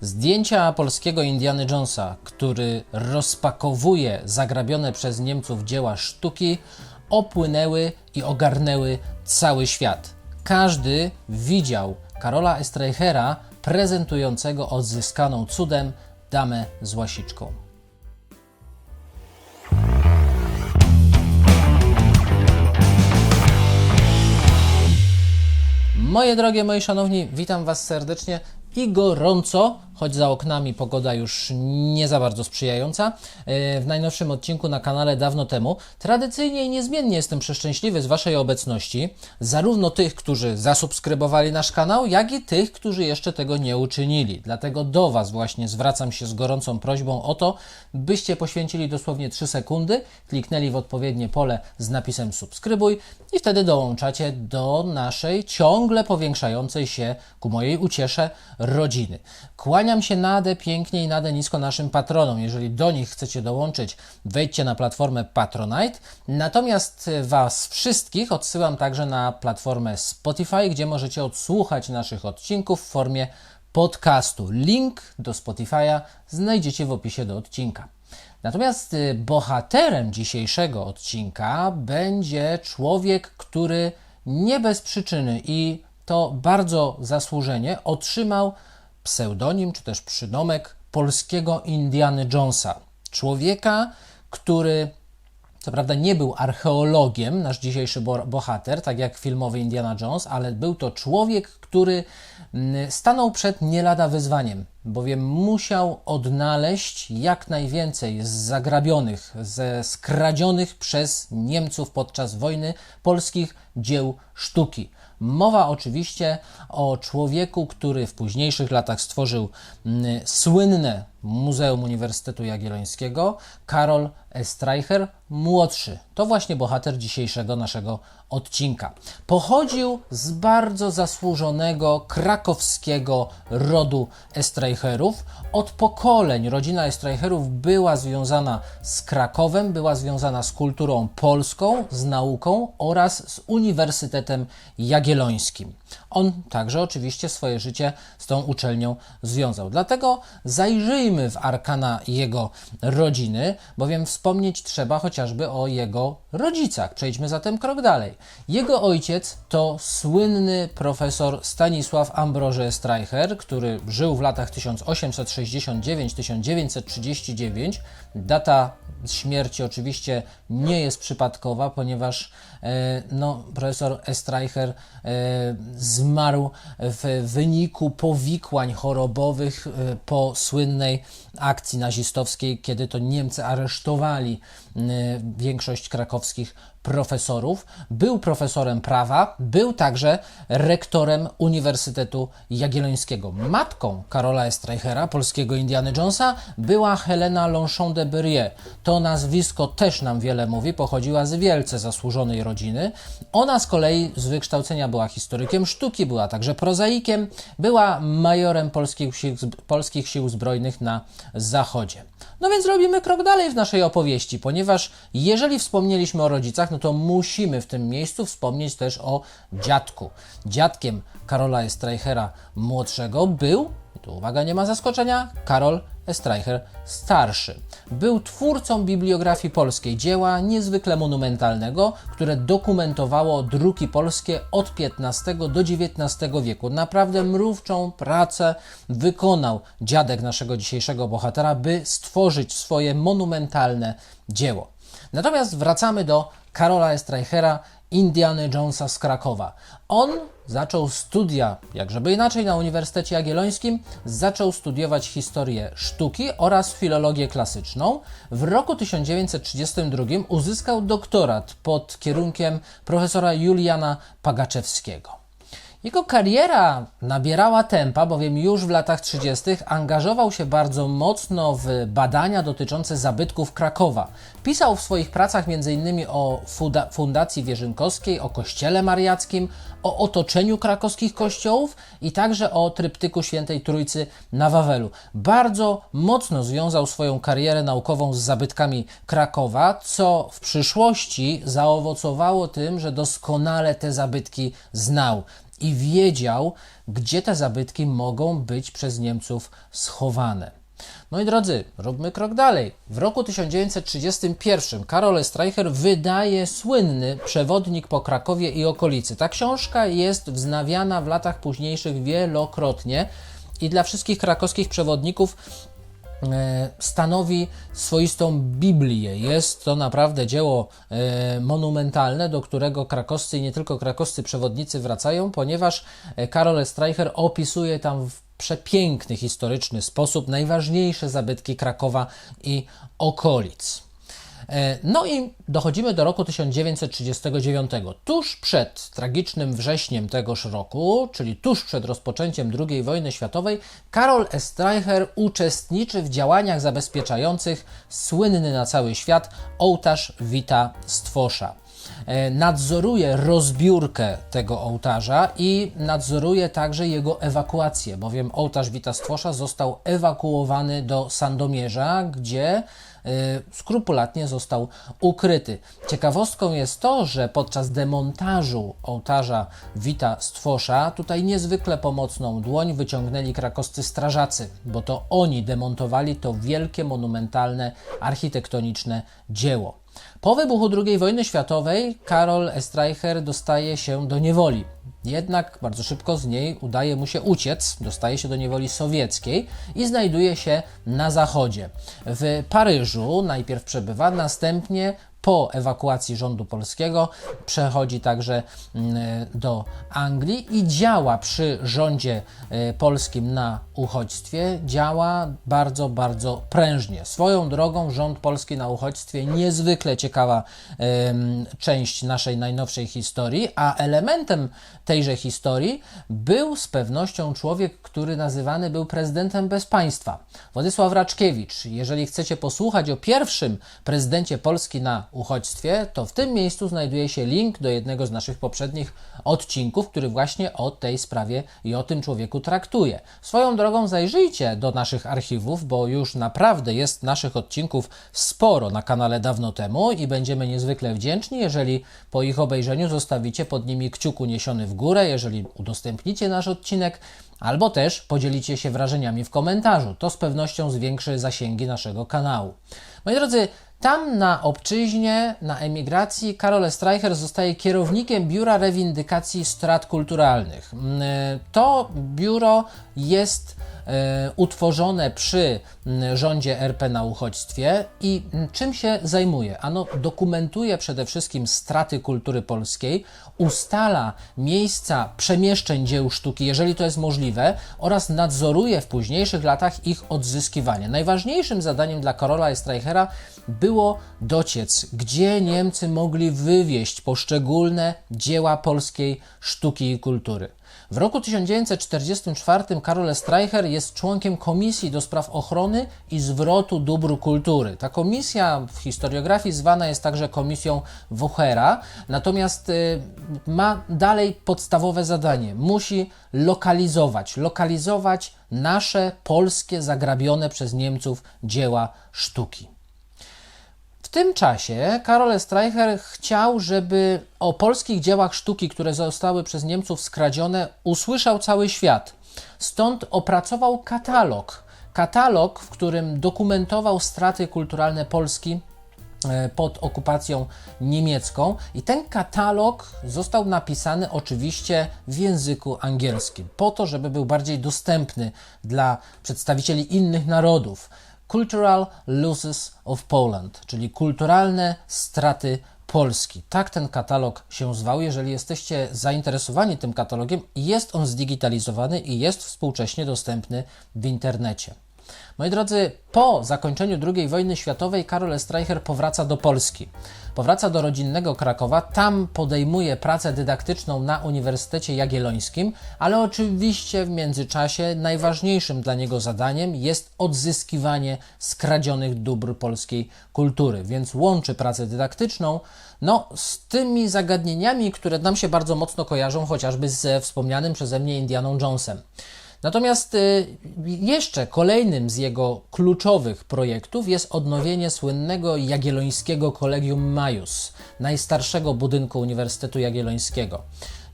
Zdjęcia polskiego Indiana Jonesa, który rozpakowuje zagrabione przez Niemców dzieła sztuki, opłynęły i ogarnęły cały świat. Każdy widział Karola Estreichera prezentującego odzyskaną cudem damę z łasiczką. Moje drogie, moi szanowni, witam Was serdecznie i gorąco, choć za oknami pogoda już nie za bardzo sprzyjająca. e, W najnowszym odcinku na kanale dawno temu tradycyjnie i niezmiennie jestem przeszczęśliwy z Waszej obecności, zarówno tych, którzy zasubskrybowali nasz kanał, jak i tych, którzy jeszcze tego nie uczynili. Dlatego do Was właśnie zwracam się z gorącą prośbą o to, byście poświęcili dosłownie 3 sekundy, kliknęli w odpowiednie pole z napisem subskrybuj i wtedy dołączacie do naszej ciągle powiększającej się ku mojej uciesze rodziny. Kłaniam się nadę pięknie i nadę nisko naszym patronom. Jeżeli do nich chcecie dołączyć, wejdźcie na platformę Patronite. Natomiast Was wszystkich odsyłam także na platformę Spotify, gdzie możecie odsłuchać naszych odcinków w formie podcastu. Link do Spotify'a znajdziecie w opisie do odcinka. Natomiast y, bohaterem dzisiejszego odcinka będzie człowiek, który nie bez przyczyny i to bardzo zasłużenie otrzymał pseudonim czy też przydomek polskiego Indiana Jonesa. Człowieka, który co prawda nie był archeologiem, nasz dzisiejszy bo- bohater, tak jak filmowy Indiana Jones, ale był to człowiek, który mm, stanął przed nie lada wyzwaniem, bowiem musiał odnaleźć jak najwięcej z zagrabionych, ze skradzionych przez Niemców podczas wojny polskich dzieł sztuki. Mowa oczywiście o człowieku, który w późniejszych latach stworzył mm, słynne Muzeum Uniwersytetu Jagiellońskiego, Karol Estreicher młodszy. To właśnie bohater dzisiejszego naszego odcinka. Pochodził z bardzo zasłużonego krakowskiego rodu Estreicherów. Od pokoleń rodzina Estreicherów była związana z Krakowem, była związana z kulturą polską, z nauką oraz z Uniwersytetem Jagiellońskim. On także oczywiście swoje życie z tą uczelnią związał. Dlatego zajrzyjmy w arkana jego rodziny, bowiem wspomnieć trzeba chociażby o jego rodzicach. Przejdźmy zatem krok dalej. Jego ojciec to słynny profesor Stanisław Ambroży Streicher, który żył w latach 1869-1939. Data śmierci oczywiście nie jest przypadkowa, ponieważ e, no, profesor Estreicher e, zmarł w wyniku powikłań chorobowych e, po słynnej akcji nazistowskiej, kiedy to Niemcy aresztowali większość krakowskich profesorów. Był profesorem prawa, był także rektorem Uniwersytetu Jagiellońskiego. Matką Karola Estreichera, polskiego Indiana Jonesa, była Helena Longchamp de Berrier. To nazwisko też nam wiele mówi, pochodziła z wielce zasłużonej rodziny. Ona z kolei z wykształcenia była historykiem sztuki, była także prozaikiem, była majorem polskich sił, polskich sił zbrojnych na Zachodzie. No więc robimy krok dalej w naszej opowieści, ponieważ jeżeli wspomnieliśmy o rodzicach, no to musimy w tym miejscu wspomnieć też o dziadku. Dziadkiem Karola Estreichera młodszego był, tu uwaga, nie ma zaskoczenia, Karol Estreicher starszy. Był twórcą bibliografii polskiej, dzieła niezwykle monumentalnego, które dokumentowało druki polskie od XV do XIX wieku. Naprawdę mrówczą pracę wykonał dziadek naszego dzisiejszego bohatera, by stworzyć swoje monumentalne dzieło. Natomiast wracamy do Karola Estreichera, Indiana Jonesa z Krakowa. On zaczął studia, jak żeby inaczej, na Uniwersytecie Jagiellońskim, zaczął studiować historię sztuki oraz filologię klasyczną. W roku 1932 uzyskał doktorat pod kierunkiem profesora Juliana Pagaczewskiego. Jego kariera nabierała tempa, bowiem już w latach 30. angażował się bardzo mocno w badania dotyczące zabytków Krakowa. Pisał w swoich pracach m.in. o funda- Fundacji Wierzykowskiej, o Kościele Mariackim, o otoczeniu krakowskich kościołów i także o tryptyku Świętej Trójcy na Wawelu. Bardzo mocno związał swoją karierę naukową z zabytkami Krakowa, co w przyszłości zaowocowało tym, że doskonale te zabytki znał. I wiedział, gdzie te zabytki mogą być przez Niemców schowane. Moi drodzy, róbmy krok dalej. W roku 1931 Karol Streicher wydaje słynny przewodnik po Krakowie i okolicy. Ta książka jest wznawiana w latach późniejszych wielokrotnie i dla wszystkich krakowskich przewodników stanowi swoistą Biblię. Jest to naprawdę dzieło e, monumentalne, do którego krakowscy i nie tylko krakowscy przewodnicy wracają, ponieważ e, Karol Streicher opisuje tam w przepiękny, historyczny sposób najważniejsze zabytki Krakowa i okolic. E, No i dochodzimy do roku 1939. Tuż przed tragicznym wrześniem tegoż roku, czyli tuż przed rozpoczęciem II wojny światowej, Karol Streicher uczestniczy w działaniach zabezpieczających słynny na cały świat ołtarz Wita Stwosza e, nadzoruje rozbiórkę tego ołtarza i nadzoruje także jego ewakuację, bowiem ołtarz Wita Stwosza został ewakuowany do Sandomierza, gdzie skrupulatnie został ukryty. Ciekawostką jest to, że podczas demontażu ołtarza Wita Stwosza tutaj niezwykle pomocną dłoń wyciągnęli krakowscy strażacy, bo to oni demontowali to wielkie, monumentalne, architektoniczne dzieło. Po wybuchu II wojny światowej Karol Streicher dostaje się do niewoli. Jednak bardzo szybko z niej udaje mu się uciec, dostaje się do niewoli sowieckiej i znajduje się na zachodzie. W Paryżu najpierw przebywa, następnie po ewakuacji rządu polskiego przechodzi także mm, do Anglii i działa przy rządzie e, polskim na uchodźstwie. Działa bardzo, bardzo prężnie. Swoją drogą rząd polski na uchodźstwie niezwykle ciekawa część naszej najnowszej historii, a elementem tejże historii był z pewnością człowiek, który nazywany był prezydentem bez państwa. Władysław Raczkiewicz. Jeżeli chcecie posłuchać o pierwszym prezydencie Polski na uchodźstwie, to w tym miejscu znajduje się link do jednego z naszych poprzednich odcinków, który właśnie o tej sprawie i o tym człowieku traktuje. Swoją drogą zajrzyjcie do naszych archiwów, bo już naprawdę jest naszych odcinków sporo na kanale dawno temu i będziemy niezwykle wdzięczni, jeżeli po ich obejrzeniu zostawicie pod nimi kciuk uniesiony w górę, jeżeli udostępnicie nasz odcinek, albo też podzielicie się wrażeniami w komentarzu. To z pewnością zwiększy zasięgi naszego kanału. Moi drodzy, tam na obczyźnie, na emigracji, Karol Streicher zostaje kierownikiem Biura Rewindykacji Strat Kulturalnych. Mm, To biuro jest e, utworzone przy mm, rządzie RP na uchodźstwie i mm, czym się zajmuje? Ano dokumentuje przede wszystkim straty kultury polskiej, ustala miejsca przemieszczeń dzieł sztuki, jeżeli to jest możliwe, oraz nadzoruje w późniejszych latach ich odzyskiwanie. Najważniejszym zadaniem dla Karola Streichera było dociec, gdzie Niemcy mogli wywieźć poszczególne dzieła polskiej sztuki i kultury. W roku 1944 Karol Streicher jest członkiem Komisji do Spraw Ochrony i Zwrotu Dóbr Kultury. Ta komisja w historiografii zwana jest także Komisją Wuchera, natomiast y, ma dalej podstawowe zadanie. Musi lokalizować, lokalizować nasze polskie zagrabione przez Niemców dzieła sztuki. W tym czasie Karol Streicher chciał, żeby o polskich dziełach sztuki, które zostały przez Niemców skradzione, usłyszał cały świat. Stąd opracował katalog. Katalog, w którym dokumentował straty kulturalne Polski e, pod okupacją niemiecką i ten katalog został napisany oczywiście w języku angielskim, po to, żeby był bardziej dostępny dla przedstawicieli innych narodów. Cultural Losses of Poland, czyli kulturalne straty Polski. Tak ten katalog się zwał. Jeżeli jesteście zainteresowani tym katalogiem, jest on zdigitalizowany i jest współcześnie dostępny w internecie. Moi drodzy, po zakończeniu II wojny światowej Karol Streicher powraca do Polski. Powraca do rodzinnego Krakowa, tam podejmuje pracę dydaktyczną na Uniwersytecie Jagiellońskim, ale oczywiście w międzyczasie najważniejszym dla niego zadaniem jest odzyskiwanie skradzionych dóbr polskiej kultury, więc łączy pracę dydaktyczną no, z tymi zagadnieniami, które nam się bardzo mocno kojarzą, chociażby ze wspomnianym przeze mnie Indianą Jonesem. Natomiast y, jeszcze kolejnym z jego kluczowych projektów jest odnowienie słynnego Jagiellońskiego Kolegium Majus, najstarszego budynku Uniwersytetu Jagiellońskiego.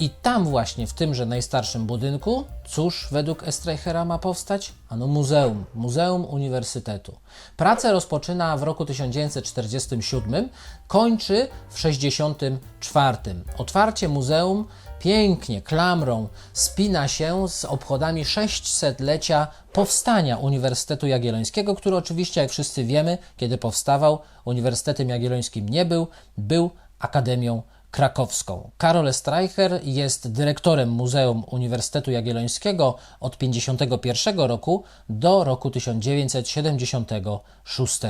I tam właśnie, w tymże najstarszym budynku, cóż według Estreichera ma powstać? Ano muzeum, Muzeum Uniwersytetu. Pracę rozpoczyna w roku 1947, kończy w 1964. Otwarcie muzeum pięknie, klamrą spina się z obchodami 600-lecia powstania Uniwersytetu Jagiellońskiego, który oczywiście, jak wszyscy wiemy, kiedy powstawał, Uniwersytetem Jagiellońskim nie był, był Akademią Krakowską. Karol Streicher jest dyrektorem Muzeum Uniwersytetu Jagiellońskiego od 1951 roku do roku 1976.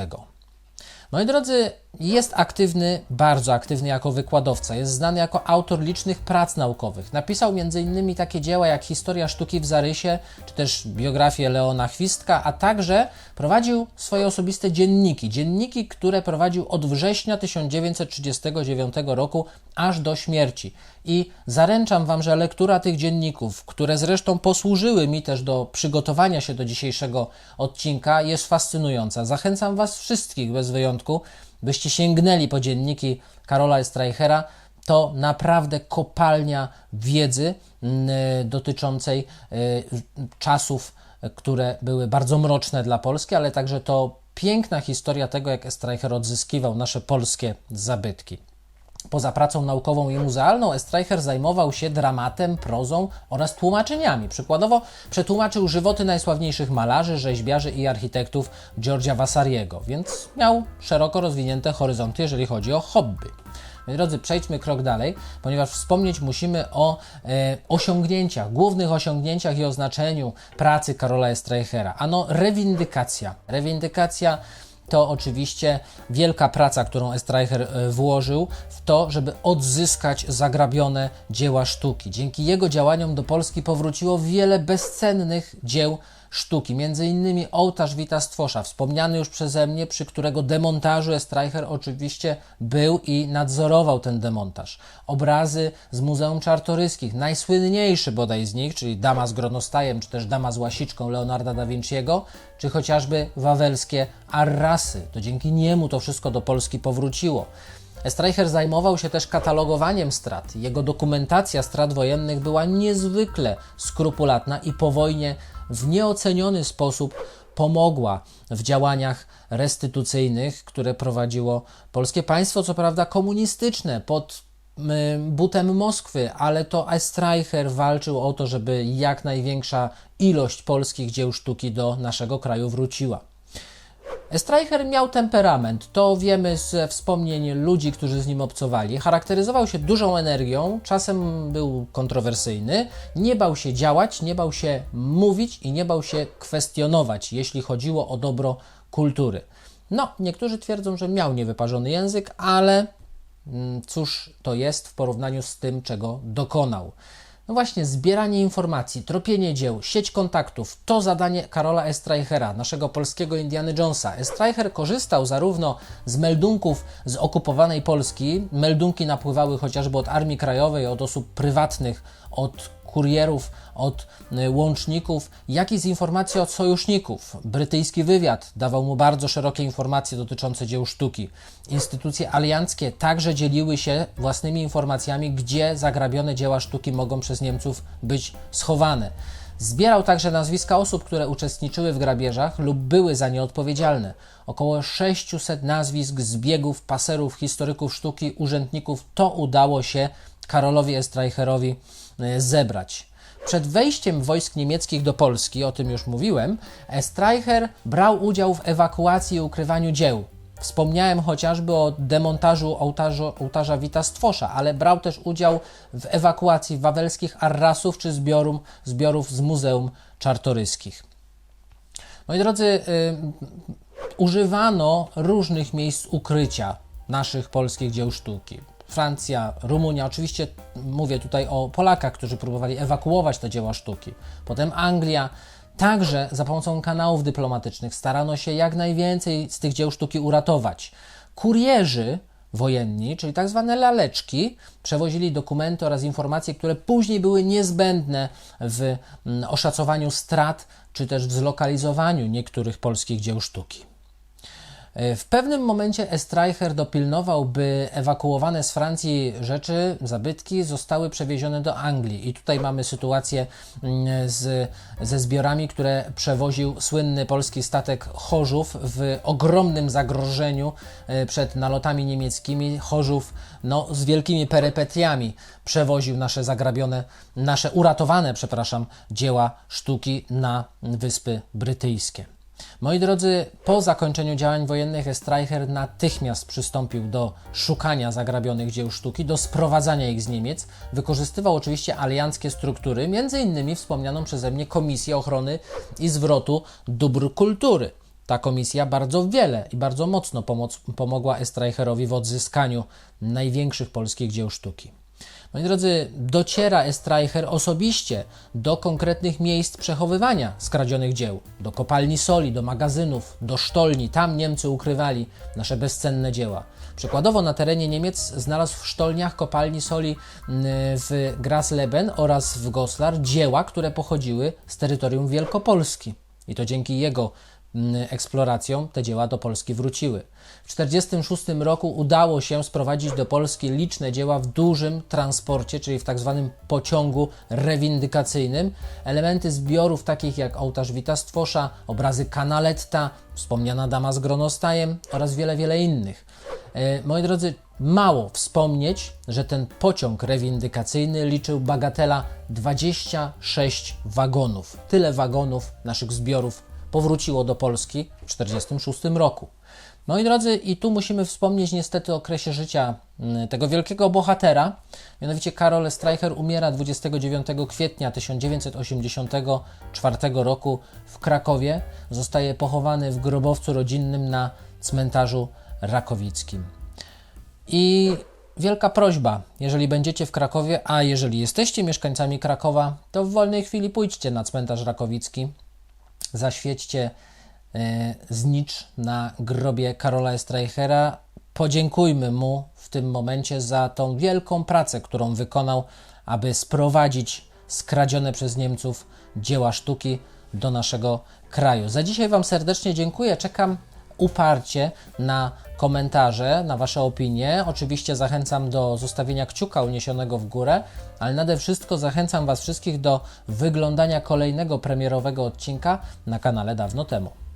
Moi drodzy, jest aktywny, bardzo aktywny jako wykładowca. Jest znany jako autor licznych prac naukowych. Napisał m.in. takie dzieła jak Historia sztuki w zarysie, czy też biografię Leona Chwistka, a także prowadził swoje osobiste dzienniki. Dzienniki, które prowadził od września 1939 roku aż do śmierci. I zaręczam Wam, że lektura tych dzienników, które zresztą posłużyły mi też do przygotowania się do dzisiejszego odcinka, jest fascynująca. Zachęcam Was wszystkich bez wyjątku, byście sięgnęli po dzienniki Karola Streichera. To naprawdę kopalnia wiedzy mm, dotyczącej y, czasów, które były bardzo mroczne dla Polski, ale także to piękna historia tego, jak Streicher odzyskiwał nasze polskie zabytki. Poza pracą naukową i muzealną, Estreicher zajmował się dramatem, prozą oraz tłumaczeniami. Przykładowo przetłumaczył żywoty najsławniejszych malarzy, rzeźbiarzy i architektów Georgia Vasariego, więc miał szeroko rozwinięte horyzonty, jeżeli chodzi o hobby. Moi drodzy, przejdźmy krok dalej, ponieważ wspomnieć musimy o e, osiągnięciach, głównych osiągnięciach i oznaczeniu pracy Karola Estreichera. Ano rewindykacja. Rewindykacja to oczywiście wielka praca, którą Estreicher e, włożył w to, żeby odzyskać zagrabione dzieła sztuki. Dzięki jego działaniom do Polski powróciło wiele bezcennych dzieł sztuki, innymi ołtarz Wita Stwosza, wspomniany już przeze mnie, przy którego demontażu Estreicher oczywiście był i nadzorował ten demontaż. Obrazy z Muzeum Czartoryskich, najsłynniejszy bodaj z nich, czyli Dama z Gronostajem, czy też Dama z Łasiczką Leonarda da Vinciego, czy chociażby wawelskie Arrasy. To dzięki niemu to wszystko do Polski powróciło. Streicher zajmował się też katalogowaniem strat. Jego dokumentacja strat wojennych była niezwykle skrupulatna i po wojnie w nieoceniony sposób pomogła w działaniach restytucyjnych, które prowadziło polskie państwo, co prawda komunistyczne, pod butem Moskwy, ale to Streicher walczył o to, żeby jak największa ilość polskich dzieł sztuki do naszego kraju wróciła. Streicher miał temperament, to wiemy ze wspomnień ludzi, którzy z nim obcowali. Charakteryzował się dużą energią, czasem był kontrowersyjny, nie bał się działać, nie bał się mówić i nie bał się kwestionować, jeśli chodziło o dobro kultury. No, niektórzy twierdzą, że miał niewyparzony język, ale mm, cóż to jest w porównaniu z tym, czego dokonał. No właśnie, zbieranie informacji, tropienie dzieł, sieć kontaktów to zadanie Karola Estreichera, naszego polskiego Indiana Jonesa. Estreicher korzystał zarówno z meldunków z okupowanej Polski, meldunki napływały chociażby od Armii Krajowej, od osób prywatnych, od kurierów, od y, łączników, jak i z informacji od sojuszników. Brytyjski wywiad dawał mu bardzo szerokie informacje dotyczące dzieł sztuki. Instytucje alianckie także dzieliły się własnymi informacjami, gdzie zagrabione dzieła sztuki mogą przez Niemców być schowane. Zbierał także nazwiska osób, które uczestniczyły w grabieżach lub były za nie odpowiedzialne. Około 600 nazwisk zbiegów, paserów, historyków sztuki, urzędników to udało się Karolowi Estreicherowi E, zebrać. Przed wejściem wojsk niemieckich do Polski, o tym już mówiłem, Streicher brał udział w ewakuacji i ukrywaniu dzieł. Wspomniałem chociażby o demontażu ołtarza, ołtarza Wita Stwosza, ale brał też udział w ewakuacji wawelskich arrasów czy zbiorów, zbiorów z Muzeum Czartoryskich. Moi drodzy, y, używano różnych miejsc ukrycia naszych polskich dzieł sztuki. Francja, Rumunia, oczywiście mówię tutaj o Polakach, którzy próbowali ewakuować te dzieła sztuki. Potem Anglia. Także za pomocą kanałów dyplomatycznych starano się jak najwięcej z tych dzieł sztuki uratować. Kurierzy wojenni, czyli tak zwane laleczki, przewozili dokumenty oraz informacje, które później były niezbędne w mm, oszacowaniu strat czy też w zlokalizowaniu niektórych polskich dzieł sztuki. E, W pewnym momencie Estreicher dopilnował, by ewakuowane z Francji rzeczy, zabytki zostały przewiezione do Anglii. I tutaj mamy sytuację mm, z, ze zbiorami, które przewoził słynny polski statek Chorzów w ogromnym zagrożeniu e, przed nalotami niemieckimi. Chorzów no, z wielkimi perypetiami przewoził nasze zagrabione, nasze uratowane, przepraszam, dzieła sztuki na Wyspy Brytyjskie. Moi drodzy, po zakończeniu działań wojennych Estreicher natychmiast przystąpił do szukania zagrabionych dzieł sztuki, do sprowadzania ich z Niemiec. Wykorzystywał oczywiście alianckie struktury, innymi wspomnianą przeze mnie Komisję Ochrony i Zwrotu Dóbr Kultury. Ta komisja bardzo wiele i bardzo mocno pomogła Estreicherowi w odzyskaniu największych polskich dzieł sztuki. Moi drodzy, dociera Estreicher osobiście do konkretnych miejsc przechowywania skradzionych dzieł, do kopalni soli, do magazynów, do sztolni. Tam Niemcy ukrywali nasze bezcenne dzieła. Przykładowo na terenie Niemiec znalazł w sztolniach kopalni soli mm, w Grasleben oraz w Goslar dzieła, które pochodziły z terytorium Wielkopolski. I to dzięki jego mm, eksploracjom te dzieła do Polski wróciły. W 1946 roku udało się sprowadzić do Polski liczne dzieła w dużym transporcie, czyli w tak zwanym pociągu rewindykacyjnym. Elementy zbiorów takich jak ołtarz Wita Stwosza, obrazy Canaletta, wspomniana dama z gronostajem oraz wiele, wiele innych. E, Moi drodzy, mało wspomnieć, że ten pociąg rewindykacyjny liczył bagatela 26 wagonów. Tyle wagonów naszych zbiorów powróciło do Polski w 1946 roku. Moi drodzy, i tu musimy wspomnieć niestety o okresie życia mm, tego wielkiego bohatera. Mianowicie Karol Streicher umiera 29 kwietnia 1984 roku w Krakowie. Zostaje pochowany w grobowcu rodzinnym na cmentarzu rakowickim. I wielka prośba, jeżeli będziecie w Krakowie, a jeżeli jesteście mieszkańcami Krakowa, to w wolnej chwili pójdźcie na cmentarz rakowicki, zaświećcie e, znicz na grobie Karola Streichera. Podziękujmy mu w tym momencie za tą wielką pracę, którą wykonał, aby sprowadzić skradzione przez Niemców dzieła sztuki do naszego kraju. Za dzisiaj Wam serdecznie dziękuję. Czekam uparcie na komentarze, na Wasze opinie. Oczywiście zachęcam do zostawienia kciuka uniesionego w górę, ale nade wszystko zachęcam Was wszystkich do wyglądania kolejnego premierowego odcinka na kanale dawno temu.